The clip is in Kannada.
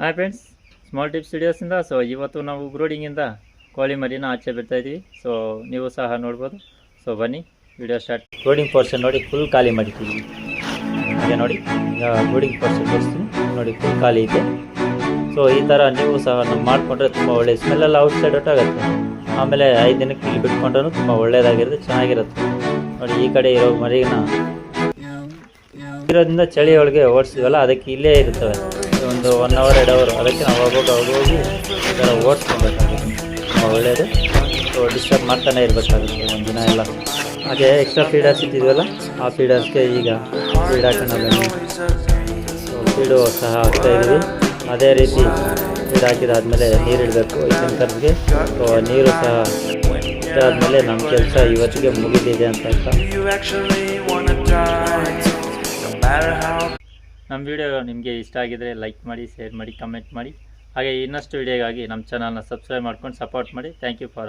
ಹಾಯ್ ಫ್ರೆಂಡ್ಸ್ ಸ್ಮಾಲ್ ಟಿಪ್ಸ್ ಸ್ಟುಡಿಯೋಸಿಂದ ಸೊ ಇವತ್ತು ನಾವು ಗ್ರೋಡಿಂಗಿಂದ ಕೋಳಿ ಮರಿನ ಆಚೆ ಬಿಡ್ತಾ ಇದ್ದೀವಿ ಸೊ ನೀವು ಸಹ ನೋಡ್ಬೋದು. ಸೊ ಬನ್ನಿ ವಿಡಿಯೋ ಸ್ಟಾರ್ಟ್ ಗ್ರೋಡಿಂಗ್ ಪೋರ್ಷನ್ ನೋಡಿ ಫುಲ್ ಖಾಲಿ ಮಾಡಿದ್ದೀವಿ. ಈಗ ನೋಡಿ ಈಗ ಗ್ರೋಡಿಂಗ್ ಪೋರ್ಷನ್ ತೋರಿಸ್ತೀನಿ. ನೋಡಿ ಫುಲ್ ಖಾಲಿ ಇದೆ. ಸೊ ಈ ಥರ ನೀವು ಸಹ ನಮ್ಮ ಮಾಡಿಕೊಂಡ್ರೆ ತುಂಬ ಒಳ್ಳೆ ಸ್ಮೆಲ್ಲೆಲ್ಲ ಔಟ್ಸೈಡ್ ಆಗುತ್ತೆ. ಆಮೇಲೆ ಐದು ದಿನಕ್ಕೆ ಇಲ್ಲಿ ಬಿಟ್ಕೊಂಡ್ರೂ ತುಂಬ ಒಳ್ಳೆಯದಾಗಿರುತ್ತೆ ಚೆನ್ನಾಗಿರುತ್ತೆ. ನೋಡಿ ಈ ಕಡೆ ಇರೋ ಮರಿನ ಇರೋದ್ರಿಂದ ಚಳಿ ಒಳಗೆ ಓಡಿಸಿದ್ವಲ್ಲ ಅದಕ್ಕೆ ಇಲ್ಲೇ ಇರ್ತವೆ ಒಂದು ಒನ್ ಅವರ್ ಎರಡು ಅವರ್ ಅದಕ್ಕೆ ನಾವು ಹೋಗೋಕೆ ಹೋಗಿ ಹೋಗಿ ಈ ಥರ ಓಡಿಸ್ಕೊಬೇಕಾಗುತ್ತೆ. ಒಳ್ಳೆಯದು ಸೊ ಡಿಸ್ಟರ್ಬ್ ಮಾಡ್ತಾನೆ ಇರಬೇಕಾಗುತ್ತೆ ಒಂದು ದಿನ ಎಲ್ಲ. ಹಾಗೆ ಎಕ್ಸ್ಟ್ರಾ ಫೀಡರ್ಸ್ ಇದ್ದಿದ್ವಲ್ಲ ಆ ಫೀಡರ್ಸ್ಗೆ ಈಗ ಫೀಡ್ ಹಾಕೋಣ ಫೀಡು ಸಹ ಹಾಕ್ತಾ ಇದ್ದೀವಿ. ಅದೇ ರೀತಿ ಫೀಡ್ ಹಾಕಿದಾದಮೇಲೆ ನೀರು ಇಡಬೇಕು ಐದು ಸೊ ನೀರು ಸಹ ಇದಾದಮೇಲೆ ನಮ್ಮ ಕೆಲಸ ಇವತ್ತಿಗೆ ಮುಗಿದಿದೆ ಅಂತ ನಮ್ಮ ವಿಡಿಯೋ ನಿಮಗೆ ಇಷ್ಟ ಆಗಿದರೆ ಲೈಕ್ ಮಾಡಿ ಶೇರ್ ಮಾಡಿ ಕಮೆಂಟ್ ಮಾಡಿ. ಹಾಗೆ ಇನ್ನಷ್ಟು ವಿಡಿಯೋಗಾಗಿ ನಮ್ಮ ಚಾನಲ್ನ ಸಬ್ಸ್ಕ್ರೈಬ್ ಮಾಡ್ಕೊಂಡು ಸಪೋರ್ಟ್ ಮಾಡಿ. Thank you for